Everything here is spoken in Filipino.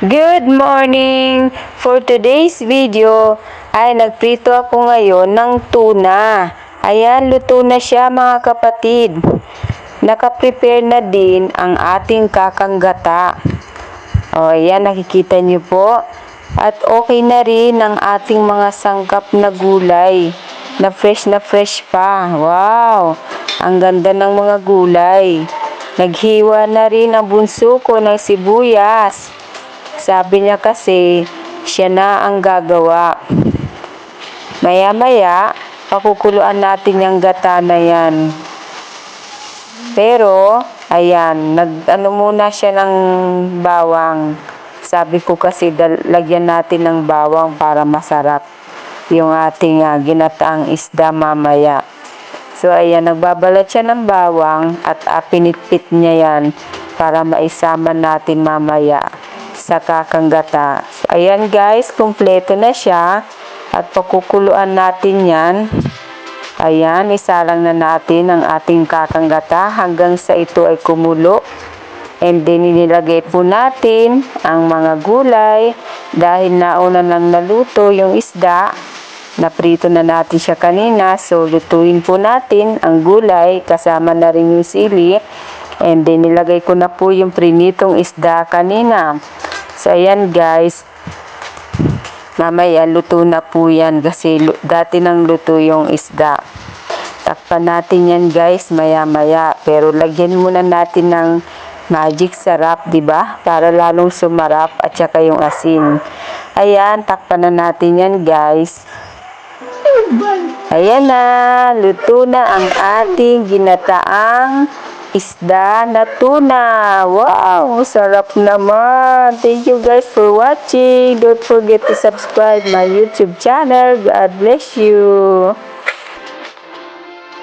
Good morning! For today's video ay nagprito ako ngayon ng tuna. Ayan, luto na siya mga kapatid. Nakaprepare na din ang ating kakanggata. O, ayan, nakikita niyo po. At okay na rin ang ating mga sangkap na gulay. Na fresh na fresh pa. Wow! Ang ganda ng mga gulay. Naghiwa na rin ang bunso ko ng sibuyas. Sabi niya kasi, siya na ang gagawa. Maya-maya, pakukuluan natin yung gata na yan. Pero, ayan, nag, ano muna siya ng bawang. Sabi ko kasi, lagyan natin ng bawang para masarap yung ating ah, ginataang isda mamaya. So, ayan, nagbabalat siya ng bawang at ah, pinitpit niya yan para maisama natin mamaya sa kakanggata. So, ayan guys, kumpleto na siya at pakukuluan natin yan. Ayan, isalang na natin ang ating kakanggata hanggang sa ito ay kumulo. And then, inilagay po natin ang mga gulay dahil nauna lang naluto yung isda. Naprito na natin siya kanina. So, lutuin po natin ang gulay kasama na rin yung sili. And then, nilagay ko na po yung prinitong isda kanina. So, ayan guys. Mamaya, luto na po yan kasi dati nang luto yung isda. Takpan natin yan guys, maya-maya. Pero lagyan muna natin ng magic sarap, di ba? Para lalong sumarap at saka yung asin. Ayan, takpan na natin yan guys. Ayan na, luto na ang ating ginataang isda na tuna. Wow, sarap naman. Thank you guys for watching. Don't forget to subscribe my YouTube channel. God bless you.